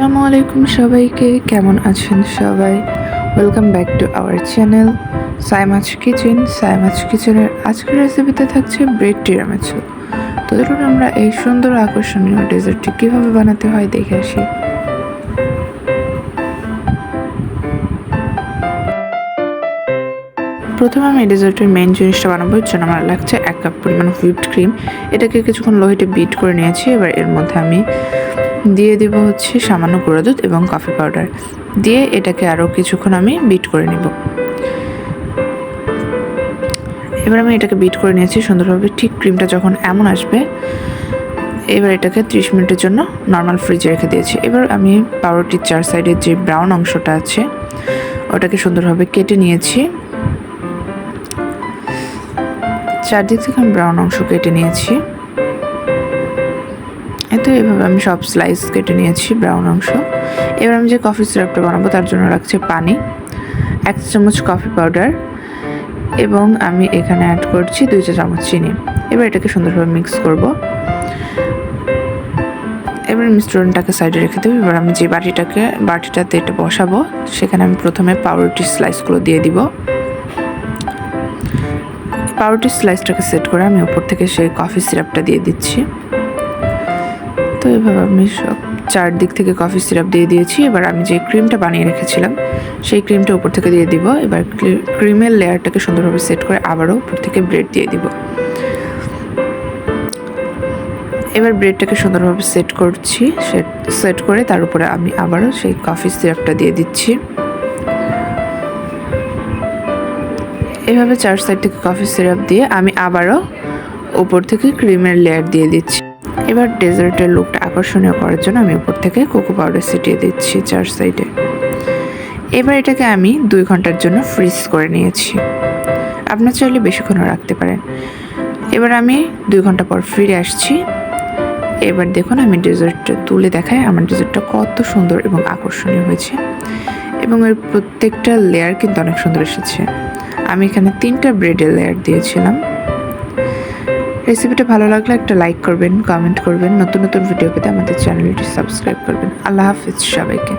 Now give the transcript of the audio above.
আসসালামু আলাইকুম সবাইকে, কেমন আছেন সবাই? Welcome back to our channel সাইমাচ kitchen সাইমাচ কিচেনের আজকের রেসিপিতে থাকছে ব্রেড টিরামিসু তো ধরুন আমরা এই সুন্দর আকর্ষণীয় ডেজার্টটি কীভাবে বানাতে হয় দেখে আসি। প্রথমে আমি ডেজার্টের মেন জিনিসটা বানাবোর জন্য আমার লাগছে এক কাপ পরিমাণ হুইপড ক্রিম এটাকে কিছুক্ষণ লোহিতে বিট করে নিয়েছি, এবার এর মধ্যে আমি দিয়ে দিব হচ্ছে সামান্য গুঁড়ো দুধ এবং কফি পাউডার দিয়ে এটাকে আরও কিছুক্ষণ আমি বিট করে নিব। এবার আমি এটাকে বিট করে নিয়েছি সুন্দরভাবে, ঠিক ক্রিমটা যখন এমন আসবে, এবার এটাকে ত্রিশ মিনিটের জন্য নর্মাল ফ্রিজে রেখে দিয়েছি। এবার আমি পাউরুটির চার সাইডের যে ব্রাউন অংশটা আছে, ওটাকে সুন্দরভাবে কেটে নিয়েছি। চারদিক থেকে আমি ব্রাউন অংশ কেটে নিয়েছি। এতো এভাবে আমি সব স্লাইস কেটে নিয়েছি ব্রাউন অংশ। এবার আমি যে কফি সিরাপটা বানাবো, তার জন্য রাখছি পানি, এক চামচ কফি পাউডার এবং আমি এখানে অ্যাড করছি দুই চা চামচ চিনি। এবার এটাকে সুন্দরভাবে মিক্স করব। এবার মিশ্রণটাকে সাইডে রেখে দেবো। এবার আমি যে বাটিটাকে, বাটিটাতে এটা বসাবো, সেখানে আমি প্রথমে পাউরুটির স্লাইসগুলো দিয়ে দিব। পাউরুটির স্লাইসটাকে সেট করে আমি উপর থেকে সেই কফি সিরাপটা দিয়ে দিচ্ছি। তো এভাবে আমি সব চারদিক থেকে কফি সিরাপ দিয়ে দিয়েছি। এবার আমি যে ক্রিমটা বানিয়ে রেখেছিলাম, সেই ক্রিমটা উপর থেকে দিয়ে দিব। এবার ক্রিমের লেয়ারটাকে সুন্দরভাবে সেট করে আবারও উপর থেকে ব্রেড দিয়ে দিব। এবার ব্রেডটাকে সুন্দরভাবে সেট করছি। সেট করে তার উপরে আমি আবারও সেই কফি সিরাপটা দিয়ে দিচ্ছি। এভাবে চার সাইড থেকে কফি সিরাপ দিয়ে আমি আবারও উপর থেকে ক্রিমের লেয়ার দিয়ে দিচ্ছি। এবার ডেজার্টের লুকটা আকর্ষণীয় করার জন্য আমি উপর থেকে কোকো পাউডার ছিটিয়ে দিচ্ছি চার সাইডে। এবার এটাকে আমি দুই ঘণ্টার জন্য ফ্রিজ করে নিয়েছি। আপনার চাইলে বেশিক্ষণও রাখতে পারেন। এবার আমি দুই ঘণ্টা পর ফিরে আসছি। এবার দেখুন আমি ডেজার্টটা তুলে দেখাই আমার ডেজার্টটা কত সুন্দর এবং আকর্ষণীয় হয়েছে। এবং এর প্রত্যেকটা লেয়ার কিন্তু অনেক সুন্দর এসেছে। আমি এখানে তিনটা ব্রেডের লেয়ার দিয়েছিলাম। রেসিপিটা ভালো লাগলে একটা লাইক করবেন কমেন্ট করবেন, নতুন নতুন ভিডিও পেতে আমাদের চ্যানেলটি সাবস্ক্রাইব করবেন। আল্লাহ হাফিজ সবাইকে।